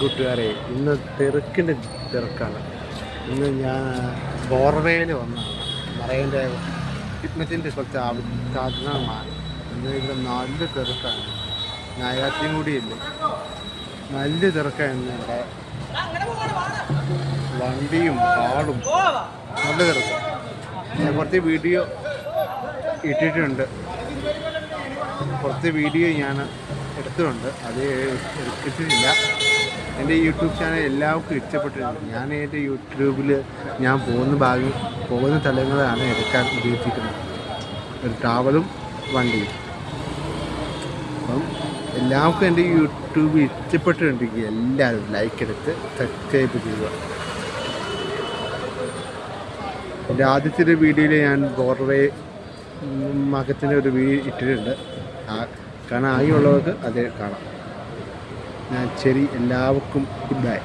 കൂട്ടുകാരെ ഇന്ന് തിരക്കിന്റെ തിരക്കാണ്. ഇന്ന് ഞാൻ ബോർവേയിൽ വന്നതാണ്. മറയന്റെ ഫിറ്റ്നസിന്റെ കുറച്ച് ആഗ്രഹമാണ് ഇന്ന് ഇവിടെ നല്ല തിരക്കാണ്. ഞായറാഴ്ചയും കൂടിയില്ല? നല്ല തിരക്കാണ് ഇവിടെ. വണ്ടിയും കാടും നല്ല തിരക്കാണ് ഞാൻ കുറച്ച് വീഡിയോ ഇട്ടിട്ടുണ്ട്. കുറച്ച് വീഡിയോ ഞാൻ എടുത്തിട്ടുണ്ട്. അത് എടുത്തിട്ടില്ല. എന്റെ യൂട്യൂബ് ചാനൽ എല്ലാവർക്കും ഇഷ്ടപ്പെട്ടിട്ടുണ്ട്. ഞാൻ എന്റെ യൂട്യൂബിൽ ഞാൻ പോകുന്ന ഭാഗം പോകുന്ന സ്ഥലങ്ങളാണ് എടുക്കാൻ ഉദ്ദേശിക്കുന്നത്. ഒരു ട്രാവലും വണ്ടിയും. അപ്പം എല്ലാവർക്കും എന്റെ യൂട്യൂബ് ഇഷ്ടപ്പെട്ടിട്ടുണ്ടെങ്കിൽ എല്ലാവരും ലൈക്ക് എടുത്ത് സബ്സ്ക്രൈബ് ചെയ്യുക. എന്റെ ആദ്യത്തെ ഒരു വീഡിയോയിൽ ഞാൻ ബോർവേ മകത്തിന്റെ ഒരു വീഡിയോ ഇട്ടിട്ടുണ്ട്. ആ കാണാൻ ആയുള്ളവർക്ക് അത് കാണാം. ഞാൻ ശരി എല്ലാവർക്കും ഗുഡ് ബൈ.